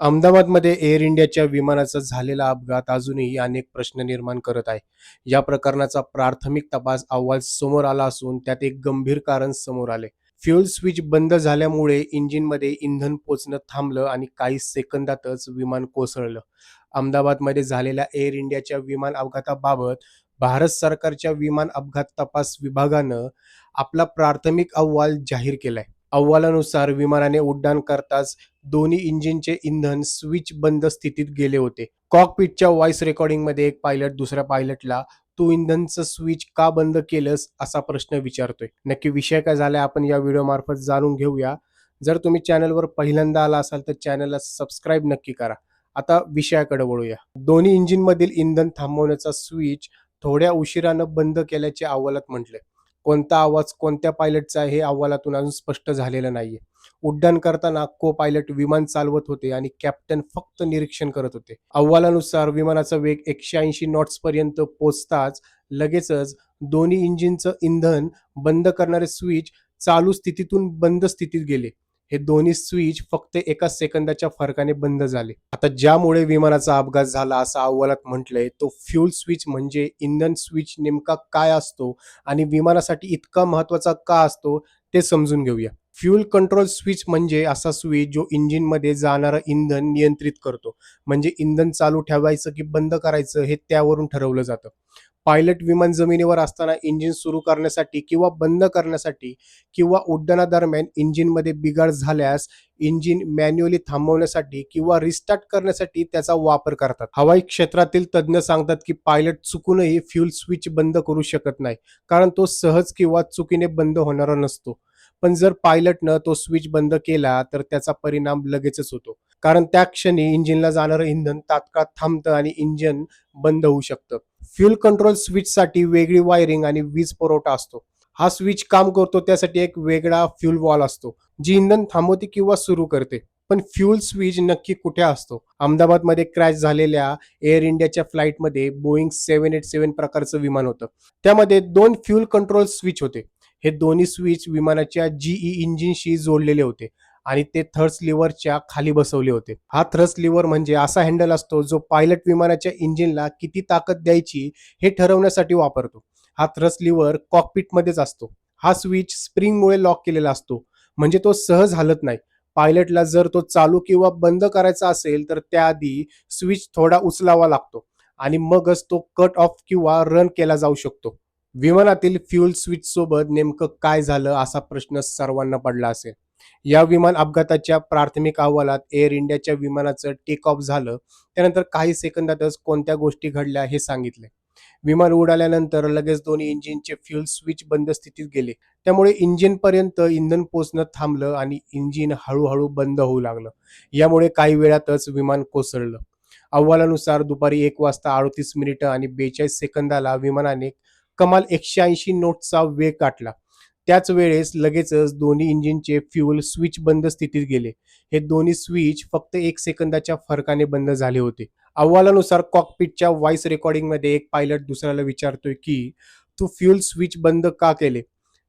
अहमदाबादमध्ये एअर इंडियाच्या विमानाचा झालेला अपघात अजूनही अनेक प्रश्न निर्माण करत आहे. या प्रकरणाचा प्राथमिक तपास अहवाल समोर आला असून त्यात एक गंभीर कारण समोर आले. फ्युएल स्विच बंद झाल्यामुळे इंजिनमध्ये इंधन पोचणं थांबलं आणि काही सेकंदातच विमान कोसळलं. अहमदाबादमध्ये झालेल्या एअर इंडियाच्या विमान अपघाताबाबत भारत सरकारच्या विमान अपघात तपास विभागानं आपला प्राथमिक अहवाल जाहीर केलाय. अहवालानुसार विमानाने उड्डाण करताच दोन्ही इंजिनचे इंधन स्विच बंद स्थितीत गेले होते. कॉकपिटच्या व्हॉइस रेकॉर्डिंगमध्ये एक पायलट दुसऱ्या पायलटला तू इंधनचं स्विच का बंद केलंस? असा प्रश्न विचारतोय. नक्की विषय काय झालाय आपण या व्हिडिओ मार्फत जाणून घेऊया. जर तुम्ही चॅनलवर पहिल्यांदा आला असाल तर चॅनलला सबस्क्राईब नक्की करा. आता विषयाकडे वळूया. दोन्ही इंजिनमधील इंधन थांबवण्याचा स्विच थोड्या उशिरानं बंद केल्याचे अहवालात म्हटले कोणता आवाज कोणत्या पायलटचा आहे हे अहवालातून अजून स्पष्ट झालेलं नाहीये. उड्डाण करताना को पायलट विमान चालवत होते आणि कॅप्टन फक्त निरीक्षण करत होते. अहवालानुसार विमानाचा वेग एकशे ऐंशी नॉट्स पर्यंत पोहोचताच लगेचच दोन्ही इंजिनचं इंधन बंद करणारे स्विच चालू स्थितीतून बंद स्थितीत गेले. हे दोन्ही स्विच फक्त एका सेकंदाच्या फरकाने बंद झाले. आता ज्यामुळे विमानाचा अपघात झाला असं अहवालात म्हटलंय तो फ्यूल स्विच म्हणजे इंधन स्विच नेमका काय असतो आणि विमानासाठी इतका महत्त्वाचा का असतो ते समजून घेऊया. फ्यूल कंट्रोल स्विच म्हणजे असा स्विच जो इंजिनमध्ये जाणारं इंधन नियंत्रित करतो. म्हणजे इंधन चालू ठेवायचं की बंद करायचं हे त्यावरून ठरवलं जातं. पायलट विमान जमिनीवर असताना इंजिन सुरू करण्यासाठी किंवा बंद करण्यासाठी किंवा उड्डाणादरम्यान इंजिनमध्ये बिघाड झाल्यास इंजिन मॅन्युअली थांबवण्यासाठी किंवा रिस्टार्ट करण्यासाठी त्याचा वापर करतात. हवाई क्षेत्रातील तज्ज्ञ सांगतात की पायलट चुकूनही फ्यूल स्विच बंद करू शकत नाही कारण तो सहज किंवा चुकीने बंद होणारा नसतो. पण जर पायलटनं तो स्विच बंद केला तर त्याचा परिणाम लगेचच होतो. कारण त्या क्षणी इंजिनला जाणारं इंधन तात्काळ थांबतं आणि इंजिन बंद होऊ शकतं. फ्यूल कंट्रोल स्विचसाठी वेगळी वायरिंग आणि वीज पुरवठा असतो. हा स्विच काम करतो त्यासाठी एक वेगळा फ्यूल वॉल असतो जी इंधन थांबवते किंवा सुरू करते. पण फ्यूल स्विच नक्की कुठे असतो? अहमदाबादमध्ये क्रॅश झालेल्या एअर इंडियाच्या फ्लाईटमध्ये बोईंग सेव्हन एट सेव्हन प्रकारचं विमान होतं. त्यामध्ये दोन फ्यूल कंट्रोल स्विच होते. हे दोन्ही स्विच विमानाच्या जीई इंजिनशी जोडलेले होते. आणि ते थर्स लिव्हरच्या खाली बसवले होते. हा थ्रस लिव्हर म्हणजे असा हँडल असतो जो पायलट विमानाच्या इंजिनला किती ताकद द्यायची हे ठरवण्यासाठी वापरतो. हा थ्रस लिव्हर कॉकपिटमध्येच असतो. हा स्विच स्प्रिंगमुळे लॉक केलेला असतो. म्हणजे तो सहज हलत नाही. पायलटला जर तो चालू किंवा बंद करायचा असेल तर त्याआधी स्विच थोडा उचलावा लागतो आणि मगच तो कट ऑफ किंवा रन केला जाऊ शकतो. विमानातील फ्यूल स्विच सोबत नेमकं काय झालं असा प्रश्न सर्वांना पडला असेल. या विमान अपघाताच्या प्राथमिक अहवालात एअर इंडियाच्या विमानाचं टेक ऑफ झालं. त्यानंतर काही सेकंदातच कोणत्या गोष्टी घडल्या हे सांगितले. विमान उडाल्यानंतर लगेच दोन्ही इंजिनचे फ्यूल स्विच बंद स्थितीत गेले. त्यामुळे इंजिन पर्यंत इंधन पोचणं थांबलं आणि इंजिन हळूहळू बंद होऊ लागलं. यामुळे काही वेळातच विमान कोसळलं. अहवालानुसार दुपारी एक वाजता अडतीस मिनिटं आणि बेचाळीस सेकंदाला विमानाने कमाल एकशे ऐंशी नोटचा वेग गाठला. त्याच वेळेस लगेचच दोन्ही इंजिनचे फ्यूल स्विच बंद स्थितीत गेले. हे दोन्ही स्विच फक्त एक सेकंदाच्या फरकाने बंद झाले होते. अहवालानुसार कॉकपिटच्या व्हॉइस रेकॉर्डिंगमध्ये एक पायलट दुसऱ्याला विचारतोय की तू फ्यूल स्विच बंद का केले?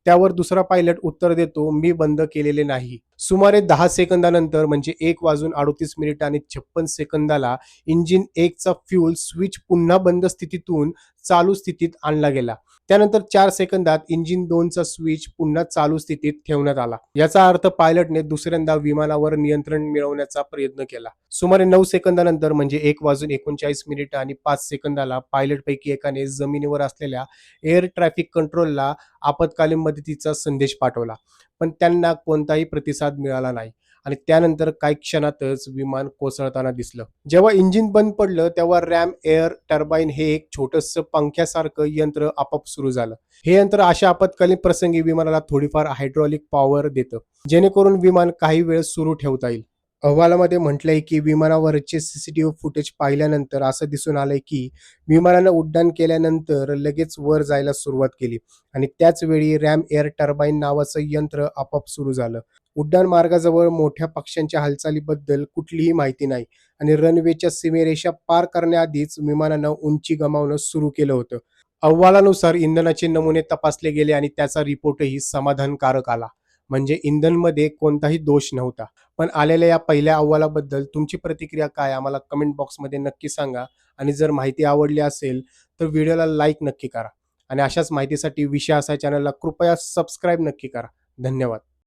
त्यावर दुसरा पायलट उत्तर देतो मी बंद केलेले नाही. सुमारे दहा सेकंदानंतर म्हणजे एक वाजून अडतीस मिनिट आणि छप्पन सेकंदाला इंजिन एकचा फ्यूल स्विच पुन्हा बंद स्थितीतून चालू स्थितीत आणला गेला. त्यानंतर चार सेकंदात इंजिन दोनचा स्विच पुन्हा चालू स्थितीत ठेवण्यात आला. याचा अर्थ पायलटने दुसऱ्यांदा विमानावर नियंत्रण मिळवण्याचा प्रयत्न केला. सुमारे नऊ सेकंदानंतर म्हणजे एक वाजून एकोणचाळीस मिनिट आणि पाच सेकंदाला पायलटपैकी एकाने जमिनीवर असलेल्या एअर ट्रॅफिक कंट्रोलला आपत्कालीन मदतीचा संदेश पाठवला. पण त्यांना कोणताही प्रतिसाद मिळाला नाही. आणि त्यानंतर काही क्षणातच विमान कोसळताना दिसलं. जेव्हा इंजिन बंद पडलं तेव्हा रॅम एअर टर्बाईन हे एक छोटस पंख्यासारखं यंत्र आपोआप सुरू झालं. हे यंत्र अशा आपत्कालीन प्रसंगी विमानाला थोडीफार हायड्रॉलिक पॉवर देतं जेणेकरून विमान काही वेळ सुरू ठेवता येईल. अहवालामध्ये म्हटलंय की विमानावरचे सीसीटीव्ही फुटेज पाहिल्यानंतर असं दिसून आलंय की विमानानं उड्डाण केल्यानंतर लगेच वर जायला सुरुवात केली. आणि त्याच वेळी रॅम एअर टर्बाईन नावाचं यंत्र आपोआप सुरू झालं. उड्डाण मार्गाजवळ मोठ्या पक्ष्यांच्या हालचालीबद्दल कुठलीही माहिती नाही. आणि रनवेच्या सीमेरेषा पार करण्याआधीच विमानानं उंची गमावणं सुरू केलं होतं. अहवालानुसार इंधनाचे नमुने तपासले गेले आणि त्याचा रिपोर्टही समाधानकारक आला. म्हणजे इंधनमध्ये कोणताही दोष नव्हता. पण आलेल्या या पहिल्या अहवालाबद्दल तुमची प्रतिक्रिया काय? आम्हाला कमेंट बॉक्समध्ये नक्की सांगा. आणि जर माहिती आवडली असेल तर व्हिडिओला लाईक नक्की करा. आणि अशाच माहितीसाठी विषय असा चॅनलला कृपया सबस्क्राईब नक्की करा. धन्यवाद.